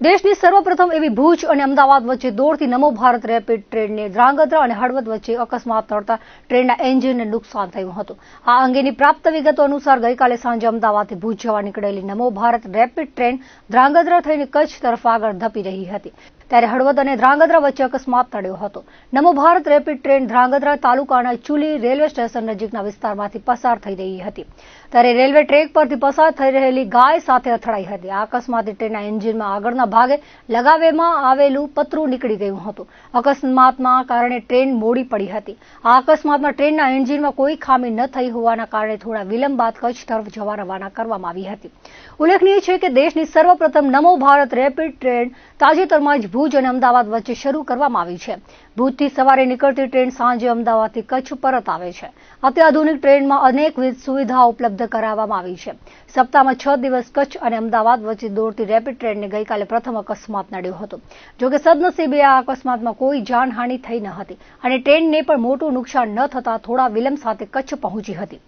દેશની સર્વપ્રથમ એવી ભુજ અને અમદાવાદ વચ્ચે દોડતી નમો ભારત રેપિડ ટ્રેનને ધ્રાંગધ્રા અને હળવદ વચ્ચે અકસ્માત થતા ટ્રેનના એન્જિનને નુકસાન થયું હતું. આ અંગેની પ્રાપ્ત વિગતો અનુસાર ગઈકાલે સાંજે અમદાવાદથી ભુજ જવા નીકળેલી નમો ભારત રેપિડ ટ્રેન ધ્રાંગધ્રા થઈને કચ્છ તરફ આગળ ધપી રહી હતી. ત્યારે હળવદ અને ધ્રાંગધ્રા વચ્ચે અકસ્માત ટળ્યો હતો. નમો ભારત રેપિડ ટ્રેન ધ્રાંગધ્રા તાલુકાના ચુલી રેલવે સ્ટેશન નજીકના વિસ્તારમાંથી પસાર થઈ રહી હતી. ત્યારે રેલવે ટ્રેક પરથી પસાર થઈ રહેલી ગાય સાથે અથડાઈ હતી. આ અકસ્માતે ટ્રેનના એન્જિનમાં આગળના ભાગે લગાવેમાં આવેલું પતરું નીકળી ગયું હતું. અકસ્માતના કારણે ટ્રેન મોડી પડી હતી. આ અકસ્માતમાં ટ્રેનના એન્જિનમાં કોઈ ખામી ન થઈ હોવાના કારણે થોડા વિલંબ બાદ કચ્છ તરફ જવા રવાના કરવામાં આવી હતી. ઉલ્લેખનીય છે કે દેશની સર્વપ્રથમ નમો ભારત રેપિડ ટ્રેન તાજેતરમાં જ ભુજ અને અમદાવાદ વચ્ચે શરૂ કરવામાં આવી છે. ભુજથી સવારે નીકળતી ટ્રેન સાંજે અમદાવાદથી કચ્છ પરત આવે છે. અત્યાધુનિક ટ્રેનમાં અનેકવિધ સુવિધાઓ ઉપલબ્ધ કરાવવામાં આવી છે. સપ્તાહમાં છ દિવસ કચ્છ અને અમદાવાદ વચ્ચે દોડતી રેપિડ ટ્રેનને ગઈકાલે પ્રથમ અકસ્માત નડ્યો હતો. જોકે સદનસીબે આ અકસ્માતમાં કોઈ જાનહાનિ થઈ ન હતી અને ટ્રેનને પણ મોટું નુકસાન ન થતા થોડા વિલંબ સાથે કચ્છ પહોંચી હતી.